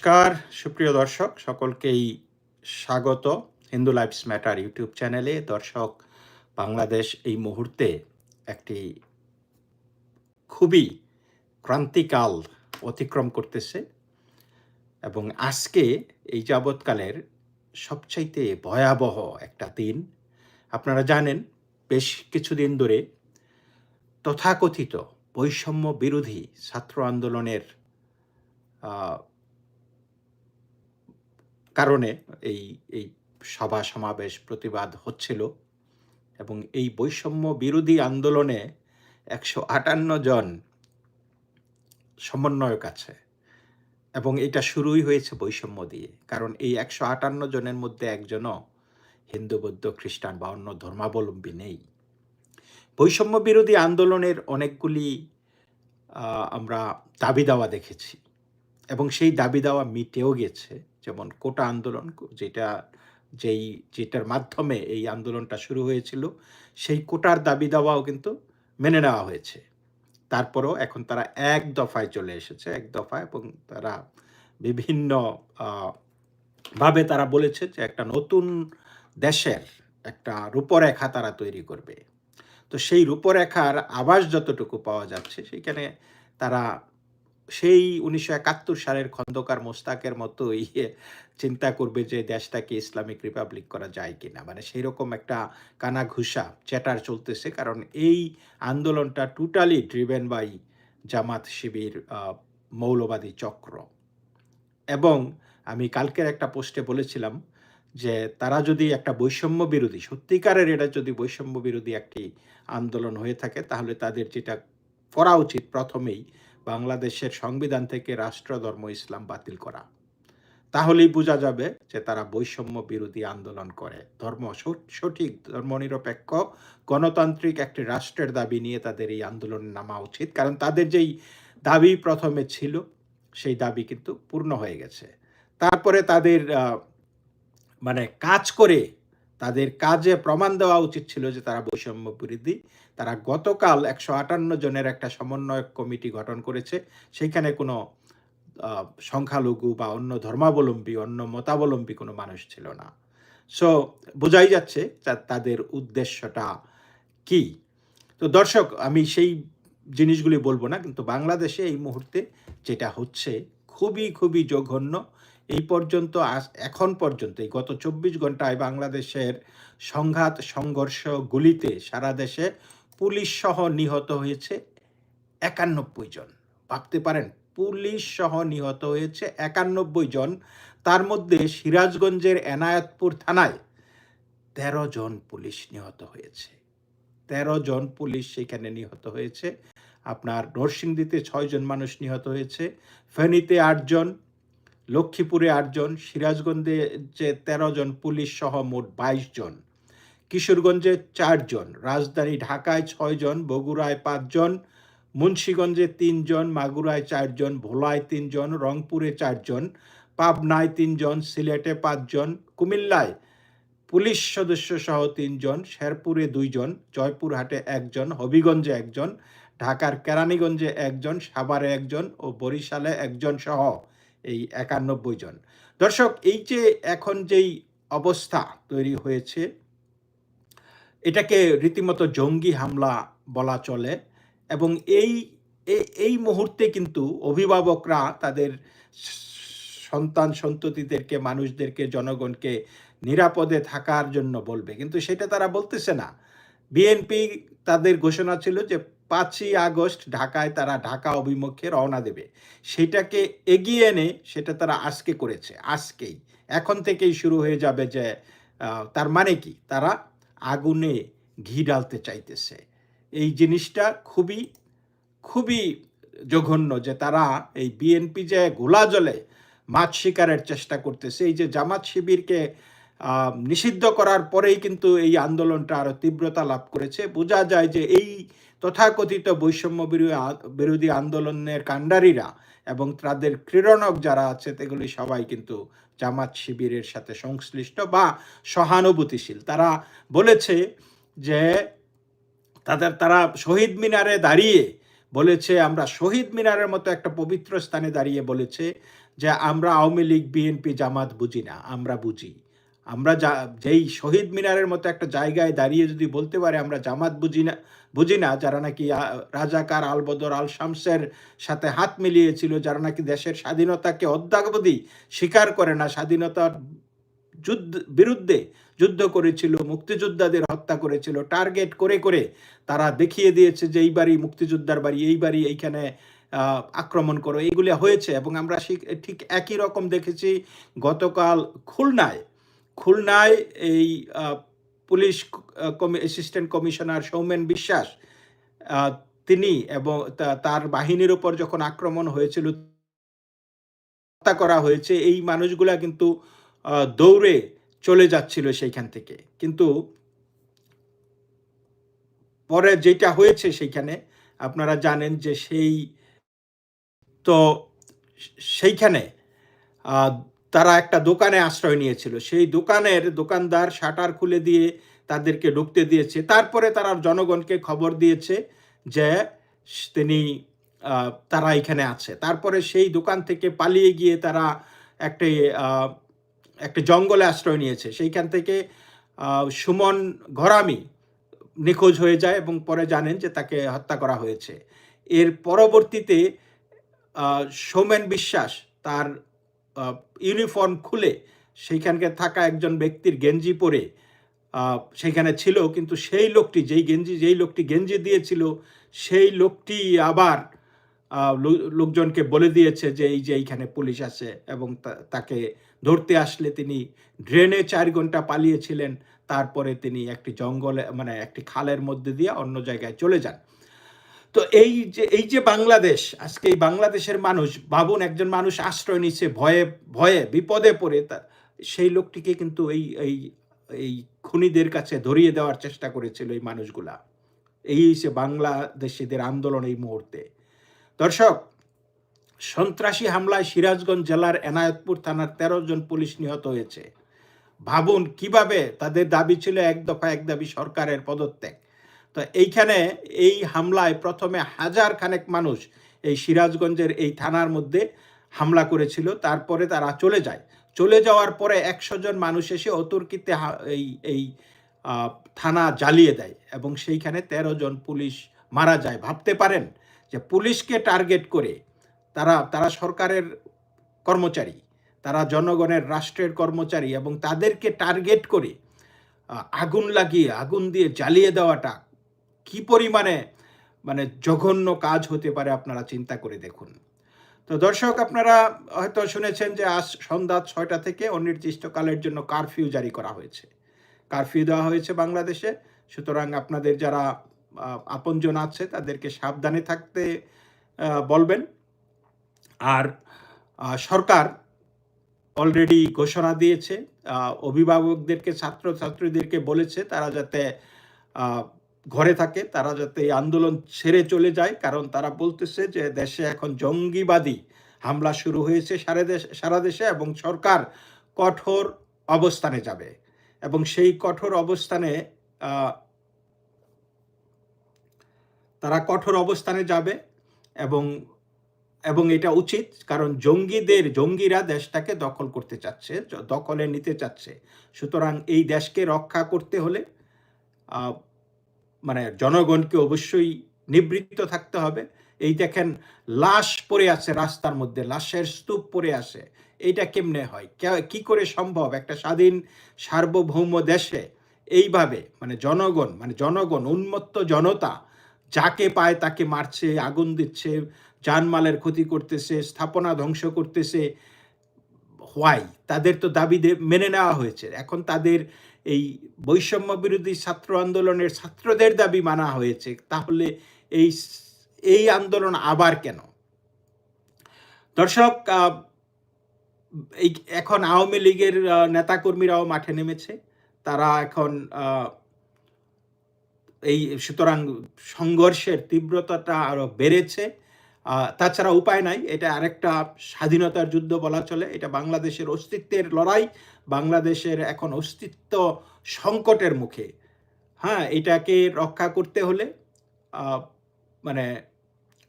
নমস্কার, সুপ্রিয় দর্শক, সকলকেই স্বাগত হিন্দু লাইফস ম্যাটার ইউটিউব চ্যানেলে। দর্শক, বাংলাদেশ এই মুহূর্তে একটি খুবই ক্রান্তিকাল অতিক্রম করতেছে এবং আজকে এই যাবৎকালের সবচাইতে ভয়াবহ একটা দিন। আপনারা জানেন, বেশ কিছুদিন ধরে তথাকথিত বৈষম্য বিরোধী ছাত্র আন্দোলনের কারণে এই এই সভা সমাবেশ প্রতিবাদ হচ্ছিল এবং এই বৈষম্য বিরোধী আন্দোলনে একশো আটান্ন জন সমন্বয়ক আছে এবং এটা শুরুই হয়েছে বৈষম্য দিয়ে। কারণ এই একশো আটান্ন জনের মধ্যে একজনও হিন্দু, বৌদ্ধ, খ্রিস্টান বা অন্য ধর্মাবলম্বী নেই। বৈষম্য বিরোধী আন্দোলনের অনেকগুলি আমরা দাবি দাওয়া দেখেছি এবং সেই দাবি দাওয়া মিটেও গেছে। যেমন কোটা আন্দোলন, যেটা যেই, যেটার মাধ্যমে এই আন্দোলনটা শুরু হয়েছিল, সেই কোটার দাবি দাওয়াও কিন্তু মেনে নেওয়া হয়েছে। তারপরেও এখন তারা এক দফায় চলে এসেছে, এক দফায় এবং তারা বিভিন্ন ভাবে তারা বলেছে যে একটা নতুন দেশের একটা রূপরেখা তারা তৈরি করবে। তো সেই রূপরেখার আভাস যতটুকু পাওয়া যাচ্ছে সেখানে তারা সেই উনিশশো একাত্তর সালের খন্দকার মোস্তাকের মতো ইয়ে চিন্তা করবে যে দেশটাকে ইসলামিক রিপাবলিক করা যায় কিনা। মানে সেই রকম একটা কানা ঘুষা চ্যাটার চলতেছে। কারণ এই আন্দোলনটা totally driven by Jamaat Shibir মৌলবাদী চক্র। এবং আমি কালকের একটা পোস্টে বলেছিলাম যে তারা যদি একটা বৈষম্য বিরোধী, সত্যিকারের এটা যদি বৈষম্য বিরোধী একটি আন্দোলন হয়ে থাকে, তাহলে তাদের যেটা করা উচিত প্রথমেই বাংলাদেশের সংবিধান থেকে রাষ্ট্র ধর্ম ইসলাম বাতিল করা। তাহলেই বোঝা যাবে যে তারা বৈষম্য বিরোধী আন্দোলন করে। ধর্ম সঠিক, ধর্মনিরপেক্ষ, গণতান্ত্রিক একটি রাষ্ট্রের দাবি নিয়ে তাদের এই আন্দোলনে নামা উচিত। কারণ তাদের যেই দাবি প্রথমে ছিল, সেই দাবি কিন্তু পূর্ণ হয়ে গেছে। তারপরে তাদের মানে কাজ করে তাদের কাজে প্রমাণ দেওয়া উচিত ছিল যে তারা বৈষম্য বিরোধী। তারা গতকাল একশো আটান্ন জনের একটা সমন্বয়ক কমিটি গঠন করেছে। সেইখানে কোনো সংখ্যালঘু বা অন্য ধর্মাবলম্বী, অন্য মতাবলম্বী কোনো মানুষ ছিল না। সো বোঝাই যাচ্ছে তাদের উদ্দেশ্যটা কি? তো দর্শক, আমি সেই জিনিসগুলি বলব না, কিন্তু বাংলাদেশে এই মুহূর্তে যেটা হচ্ছে খুবই খুবই জঘন্য। এই পর্যন্ত এখন পর্যন্ত, এই গত চব্বিশ ঘন্টায় বাংলাদেশের সংঘাত সংঘর্ষ গুলিতে সারা দেশে পুলিশ সহ নিহত হয়েছে একানব্বই জন। ভাবতে পারেন, পুলিশ সহ নিহত হয়েছে একানব্বই জন। তার মধ্যে সিরাজগঞ্জের এনায়েতপুর থানায় তেরো জন পুলিশ নিহত হয়েছে। তেরো জন পুলিশ সেখানে নিহত হয়েছে। আপনার নরসিংদীতে ছয়জন মানুষ নিহত হয়েছে। ফেনীতে আটজন লক্ষ্মীপুরে আটজন, সিরাজগঞ্জে যে তেরো জন পুলিশ সহ মোট বাইশ জন কিশোরগঞ্জে চারজন, রাজধানী ঢাকায় ছয়জন, বগুড়ায় পাঁচজন, মুন্সীগঞ্জে তিনজন, মাগুরায় চারজন, ভোলায় তিনজন, রংপুরে চারজন, পাবনায় তিনজন, সিলেটে পাঁচজন, কুমিল্লায় পুলিশ সদস্য সহ তিনজন, শেরপুরে দুইজন, জয়পুরহাটে একজন, হবিগঞ্জে একজন, ঢাকার কেরানীগঞ্জে একজন, সাভারে একজন ও বরিশালে একজন সহ এই একানব্বই জন। দর্শক, এই যে এখন যেই অবস্থা তৈরি হয়েছে, এটাকে রীতিমতো জঙ্গি হামলা বলা চলে এবং এই এই মুহূর্তে কিন্তু অভিভাবকরা তাদের সন্তান সন্ততিদেরকে, মানুষদেরকে, জনগণকে নিরাপদে থাকার জন্য বলবে। কিন্তু সেটা তারা বলতেছে না। বিএনপি তাদের ঘোষণা ছিল যে পাঁচই আগস্ট ঢাকায় তারা ঢাকা অভিমুখে রওনা দেবে। সেটাকে এগিয়ে এনে সেটা তারা আজকে করেছে, আজকেই। এখন থেকেই শুরু হয়ে যাবে যে তার মানে কি? তারা আগুনে ঘি ডালতে চাইতেছে। এই জিনিসটা খুবই খুবই জঘন্য যে তারা এই বিএনপি যে গোলা জলে মাছ শিকারের চেষ্টা করতেছে, এই যে জামাত শিবিরকে নিষিদ্ধ করার পরেই কিন্তু এই আন্দোলনটা আরও তীব্রতা লাভ করেছে। বোঝা যায় যে এই তথাকথিত বৈষম্য বিরোধী আন্দোলনের কাণ্ডারীরা এবং তাদের ক্রীড়নক যারা আছে, সেগুলি সবাই কিন্তু জামাত শিবিরের সাথে সংশ্লিষ্ট বা সহানুভূতিশীল। তারা বলেছে যে, তাদের, তারা শহীদ মিনারে দাঁড়িয়ে বলেছে, আমরা শহীদ মিনারের মতো একটা পবিত্র স্থানে দাঁড়িয়ে বলেছে যে, আমরা আওয়ামী লীগ, বিএনপি, জামাত বুঝি না, আমরা বুঝি। আমরা যা, যেই শহীদ মিনারের মতো একটা জায়গায় দাঁড়িয়ে যদি বলতে পারে, আমরা জামাত বুঝি না বুঝি না, যারা নাকি রাজাকার আলবদর আল শামসের সাথে হাত মিলিয়েছিল, যারা নাকি দেশের স্বাধীনতাকে অদ্যাবধি স্বীকার করে না, স্বাধীনতার যুদ্ধ, বিরুদ্ধে যুদ্ধ করেছিল, মুক্তিযোদ্ধাদের হত্যা করেছিল, টার্গেট করে করে তারা দেখিয়ে দিয়েছে যে এই বাড়ি মুক্তিযোদ্ধার বাড়ি, এই বাড়ি এইখানে আক্রমণ করো, এইগুলি হয়েছে এবং আমরা ঠিক একই রকম দেখেছি গতকাল খুলনায়। খুলনায় এই পুলিশ অ্যাসিস্ট্যান্ট কমিশনার সৌমেন বিশ্বাস তিনি এবং তার বাহিনীর উপর যখন আক্রমণ হয়েছিল, হত্যা করা হয়েছে, এই মানুষগুলা কিন্তু দৌড়ে চলে যাচ্ছিল সেইখান থেকে। কিন্তু পরে যেটা হয়েছে সেইখানে, আপনারা জানেন যে সেই, তো, সেইখানে তারা একটা দোকানে আশ্রয় নিয়েছিল। সেই দোকানের দোকানদার শাটার খুলে দিয়ে তাদেরকে ঢুকতে দিয়েছে। তারপরে তারা জনগণকে খবর দিয়েছে যে তিনি তারা এখানে আছে। তারপরে সেই দোকান থেকে পালিয়ে গিয়ে তারা একটি একটা জঙ্গলে আশ্রয় নিয়েছে। সেইখান থেকে সুমন ঘরামি নিখোঁজ হয়ে যায় এবং পরে জানেন যে তাকে হত্যা করা হয়েছে। এর পরবর্তীতে সোমেন বিশ্বাস তার ইউনিফর্ম খুলে সেইখানকে থাকা একজন ব্যক্তির গেঞ্জি পরে সেখানে ছিল, কিন্তু সেই লোকটি, যেই গেঞ্জি, যেই লোকটি গেঞ্জি দিয়েছিল, সেই লোকটি আবার লোকজনকে বলে দিয়েছে যে, এই যে এইখানে পুলিশ আছে এবং তাকে ধরতে আসলে তিনি ড্রেনে চার ঘণ্টা পালিয়েছিলেন, তারপরে তিনি একটি জঙ্গলে মানে একটি খালের মধ্যে দিয়ে অন্য জায়গায় চলে যান। তো এই যে এই যে বাংলাদেশ, আজকে এই বাংলাদেশের মানুষ ভাবুন একজন মানুষ আশ্রয় নিচ্ছে ভয়ে ভয়ে, বিপদে পড়ে, তা, সেই লোকটিকে কিন্তু এই এই এই খুনিদের কাছে ধরিয়ে দেওয়ার চেষ্টা করেছিল এই মানুষগুলা। এই হচ্ছে বাংলাদেশিদের আন্দোলন এই মুহূর্তে। দর্শক, সন্ত্রাসী হামলায় সিরাজগঞ্জ জেলার এনায়তপুর থানার তেরো জন পুলিশ নিহত হয়েছে। ভাবুন কীভাবে, তাদের দাবি ছিল এক দফা এক দাবি সরকারের পদত্যাগ। তো এইখানে এই হামলায় প্রথমে হাজার খানেক মানুষ এই সিরাজগঞ্জের এই থানার মধ্যে হামলা করেছিল, তারপরে তারা চলে যায়। চলে যাওয়ার পরে একশো জন মানুষ এসে অতর্কিতে এই এই থানা জ্বালিয়ে দেয় এবং সেইখানে তেরো জন পুলিশ মারা যায়। ভাবতে পারেন যে পুলিশকে টার্গেট করে তারা তারা সরকারের কর্মচারী, তারা জনগণের রাষ্ট্রের কর্মচারী এবং তাদেরকে টার্গেট করে আগুন লাগিয়ে, আগুন দিয়ে জ্বালিয়ে দেওয়াটা কি পরিমাণে মানে জঘন্য কাজ হতে পারে আপনারা চিন্তা করে দেখুন। তো দর্শক, আপনারা হয়তো শুনেছেন যে আজ সন্ধ্যা ছয়টা থেকে অনির্দিষ্টকালের জন্য কারফিউ জারি করা হয়েছে। কারফিউ দেওয়া হয়েছে বাংলাদেশে। সুতরাং আপনাদের যারা আপনজন আছে, তাদেরকে সাবধানে থাকতে বলবেন। আর সরকার অলরেডি ঘোষণা দিয়েছে অভিভাবকদেরকে, ছাত্রছাত্রীদেরকে বলেছে, তারা যাতে ঘরে থাকে, তারা যাতে এই আন্দোলন ছেড়ে চলে যায়, কারণ তারা বলতেছে যে দেশে এখন জঙ্গিবাদী হামলা শুরু হয়েছে সারা দেশ, সারা দেশে এবং সরকার কঠোর অবস্থানে যাবে। এবং সেই কঠোর অবস্থানে তারা কঠোর অবস্থানে যাবে এবং এবং এটা উচিত, কারণ জঙ্গিদের, জঙ্গিরা দেশটাকে দখল করতে চাচ্ছে দখলে নিতে চাচ্ছে। সুতরাং এই দেশকে রক্ষা করতে হলে মানে জনগণকে অবশ্যই নিবৃত্ত থাকতে হবে। এই দেখেন, লাশ পড়ে আছে রাস্তার মধ্যে, লাশের স্তূপ পড়ে আছে। এইটা কেমনে হয়? কে- করে সম্ভব? একটা স্বাধীন সার্বভৌম দেশে এইভাবে মানে জনগণ মানে জনগণ, উন্মত্ত জনতা যাকে পায় তাকে মারছে, আগুন দিচ্ছে জানমালের ক্ষতি করতেছে, স্থাপনা ধ্বংস করতেছে, হোয়াই? তাদের তো দাবি মেনে নেওয়া হয়েছে। এখন তাদের এই বৈষম্য বিরোধী ছাত্র আন্দোলনের ছাত্রদের দাবি মানা হয়েছে, তাহলে এই এই আন্দোলন আবার কেন? দর্শক এই এখন আওয়ামী লীগের নেতাকর্মীরাও মাঠে নেমেছে। তারা এখন এই সুতরাং সংঘর্ষের তীব্রতাটা আরও বেড়েছে। তাছাড়া উপায় নাই। এটা আরেকটা স্বাধীনতার যুদ্ধ বলা চলে। এটা বাংলাদেশের অস্তিত্বের লড়াই, বাংলাদেশের এখন অস্তিত্ব সংকটের মুখে। হ্যাঁ এটাকে রক্ষা করতে হলে মানে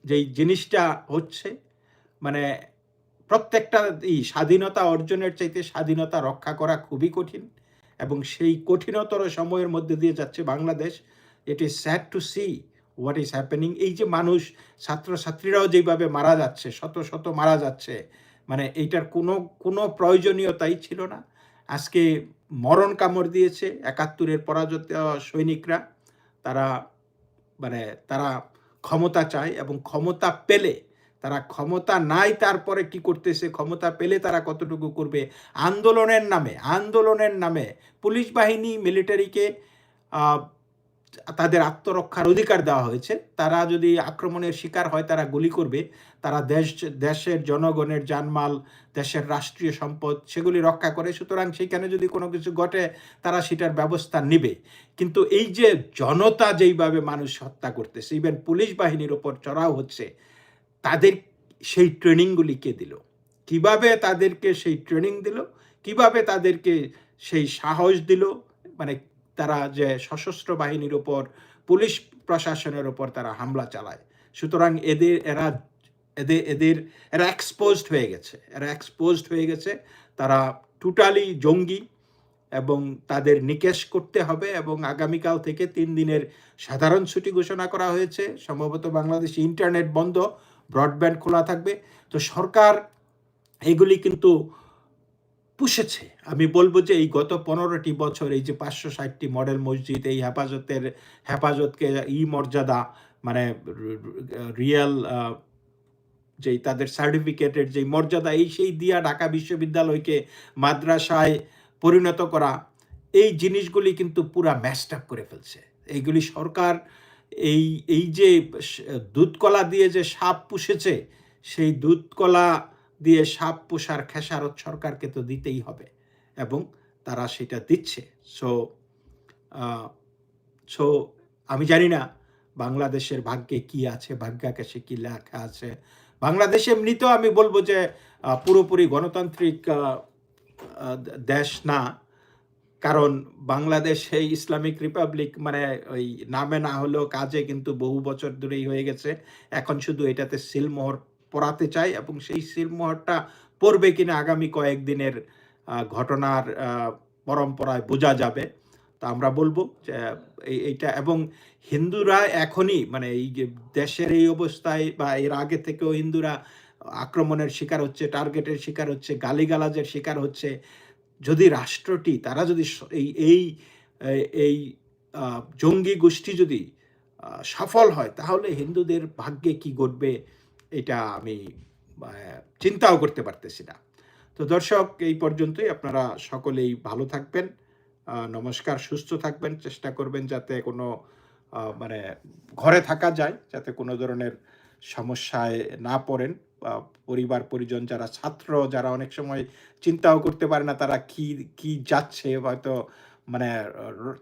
যেই জিনিসটা হচ্ছে মানে প্রত্যেকটা এই স্বাধীনতা অর্জনের চাইতে স্বাধীনতা রক্ষা করা খুবই কঠিন এবং সেই কঠিনতর সময়ের মধ্যে দিয়ে যাচ্ছে Bangladesh. It is sad to see what is happening এই যে মানুষ, ছাত্রছাত্রীরাও যেভাবে মারা যাচ্ছে, শত শত মারা যাচ্ছে মানে এইটার কোনো কোনো প্রয়োজনীয়তাই ছিল না। আজকে মরণ কামড় দিয়েছে, একাত্তরের পরাজিত সৈনিকরা। তারা মানে তারা ক্ষমতা চায় এবং ক্ষমতা পেলে, তারা ক্ষমতা নাই তারপরে কি করতেছে, ক্ষমতা পেলে তারা কতটুকু করবে? আন্দোলনের নামে আন্দোলনের নামে, পুলিশ বাহিনী মিলিটারিকে তাদের আত্মরক্ষার অধিকার দেওয়া হয়েছে। তারা যদি আক্রমণের শিকার হয়, তারা গুলি করবে। তারা দেশ, দেশের জনগণের জানমাল, দেশের রাষ্ট্রীয় সম্পদ সেগুলি রক্ষা করে। সুতরাং সেখানে যদি কোনো কিছু ঘটে, তারা সেটার ব্যবস্থা নিবে। কিন্তু এই যে জনতা যেইভাবে মানুষ হত্যা করতেছে ইভেন পুলিশ বাহিনীর ওপর চড়াও হচ্ছে, তাদের সেই ট্রেনিংগুলি কে দিল? কীভাবে তাদেরকে সেই ট্রেনিং দিল? কীভাবে তাদেরকে সেই সাহস দিল? মানে তারা যে সশস্ত্র বাহিনীর ওপর পুলিশ প্রশাসনের ওপর তারা হামলা চালায়। সুতরাং এদের, এরা এদের এদের, এরা এক্সপোজড হয়ে গেছে। এরা এক্সপোজড হয়ে গেছে। তারা টোটালি জঙ্গি এবং তাদের নিকেশ করতে হবে এবং আগামীকাল থেকে তিন দিনের সাধারণ ছুটি ঘোষণা করা হয়েছে। সম্ভবত বাংলাদেশে ইন্টারনেট বন্ধ ব্রডব্যান্ড খোলা থাকবে। তো সরকার এগুলি কিন্তু পুষেছে। আমি বলব যে এই গত পনেরোটি বছর এই যে পাঁচশো ষাটটি মডেল মসজিদ, এই হেফাজতের, হেফাজতকে ই মর্যাদা মানে রিয়েল যেই তাদের সার্টিফিকেটের যেই মর্যাদা, এই সেই দিয়া ঢাকা বিশ্ববিদ্যালয়কে মাদ্রাসায় পরিণত করা, এই জিনিসগুলি কিন্তু পুরা ম্যাস্ট আপ করে ফেলছে। এইগুলি সরকার এই এই যে দুধকলা দিয়ে যে সাপ পুষেছে, সেই দুধকলা দিয়ে সাপ, পোষার খেসারত সরকারকে তো দিতেই হবে এবং তারা সেটা দিচ্ছে। সো সো আমি জানি না বাংলাদেশের ভাগ্যে কি আছে ভাগ্যাকাশে কি লেখা আছে। বাংলাদেশ এমনিতেও আমি বলব যে পুরোপুরি গণতান্ত্রিক দেশ না। কারণ বাংলাদেশ ইসলামিক রিপাবলিক মানে ওই নামে না হলেও কাজে কিন্তু বহু বছর ধরেই হয়ে গেছে। এখন শুধু এটাতে সিলমোহর পড়াতে চাই এবং সেই সিলমোহরটা পড়বে কিনা আগামী কয়েকদিনের ঘটনার পরম্পরায় বোঝা যাবে। তা আমরা বলব যে এইটা এবং হিন্দুরা এখনই মানে এই দেশের এই অবস্থায় বা এর আগে থেকেও হিন্দুরা আক্রমণের শিকার হচ্ছে, টার্গেটের শিকার হচ্ছে, গালিগালাজের শিকার হচ্ছে। যদি রাষ্ট্রটি, তারা যদি এই এই এই জঙ্গি গোষ্ঠী যদি সফল হয়, তাহলে হিন্দুদের ভাগ্যে কি ঘটবে? এটা আমি চিন্তাও করতে পারতেছি না। তো দর্শক, এই পর্যন্তই। আপনারা সকলেই ভালো থাকবেন নমস্কার, সুস্থ থাকবেন, চেষ্টা করবেন যাতে কোনো মানে ঘরে থাকা যায়, যাতে কোনো ধরনের সমস্যায় না পড়েন। পরিবার, পরিজন যারা ছাত্র, যারা অনেক সময় চিন্তাও করতে পারে না তারা কি কি যাচ্ছে, হয়তো মানে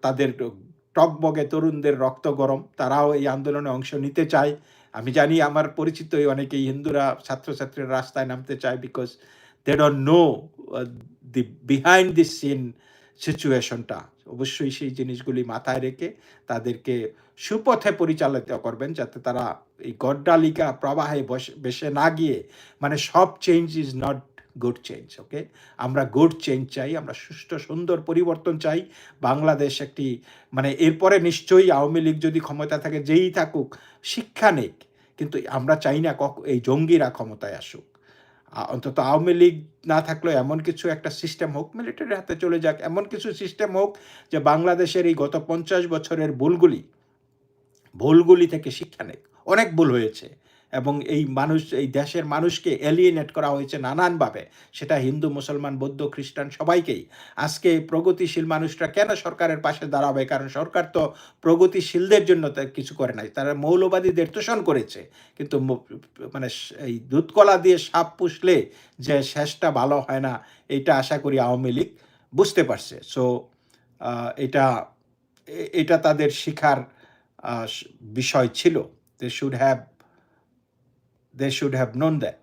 তাদের টকবগে তরুণদের রক্ত গরম, তারাও এই আন্দোলনে অংশ নিতে চায়। আমি জানি আমার পরিচিত অনেকেই হিন্দুরা, ছাত্রছাত্রীরা রাস্তায় নামতে চায় because they don't know the behind the scene সিচুয়েশনটা অবশ্যই সেই জিনিসগুলি মাথায় রেখে তাদেরকে সুপথে পরিচালিত করবেন যাতে তারা এই গড্ডালিকা প্রবাহে বসে বেসে না গিয়ে মানে সব change is not good change okay আমরা গুড চেঞ্জ চাই, আমরা সুষ্ঠু, সুন্দর পরিবর্তন চাই। বাংলাদেশ একটি মানে এরপরে নিশ্চয়ই আওয়ামী লীগ যদি ক্ষমতা থাকে, যেই থাকুক, শিক্ষা নেই কিন্তু আমরা চাই না কক, এই জঙ্গিরা ক্ষমতায় আসুক। অন্তত আওয়ামী লীগ না থাকলেও এমন কিছু একটা সিস্টেম হোক মিলিটারির হাতে চলে যাক, এমন কিছু সিস্টেম হোক যে বাংলাদেশের এই গত পঞ্চাশ বছরের ভুলগুলি ভুলগুলি থেকে শিক্ষা নেই অনেক ভুল হয়েছে। এবং এই মানুষ, এই দেশের মানুষকে এলিয়েনেট করা হয়েছে নানানভাবে। সেটা হিন্দু, মুসলমান, বৌদ্ধ, খ্রিস্টান সবাইকেই। আজকে প্রগতিশীল মানুষরা কেন সরকারের পাশে দাঁড়াবে? কারণ সরকার তো প্রগতিশীলদের জন্য কিছু করে নাই। তারা মৌলবাদীদের তোষণ করেছে। কিন্তু মানে এই দুধকলা দিয়ে সাপ পুষলে যে শেষটা ভালো হয় না এটা আশা করি আওয়ামী লীগ বুঝতে পারছে। সো এটা এটা তাদের শিখার বিষয় ছিল। They should have they should have known that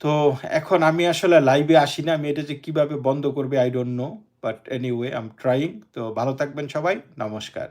তো এখন আমি আসলে লাইভে আসি না আমি এটা যে কীভাবে বন্ধ করবে I don't know but anyway am trying to ভালো থাকবেন সবাই, নমস্কার।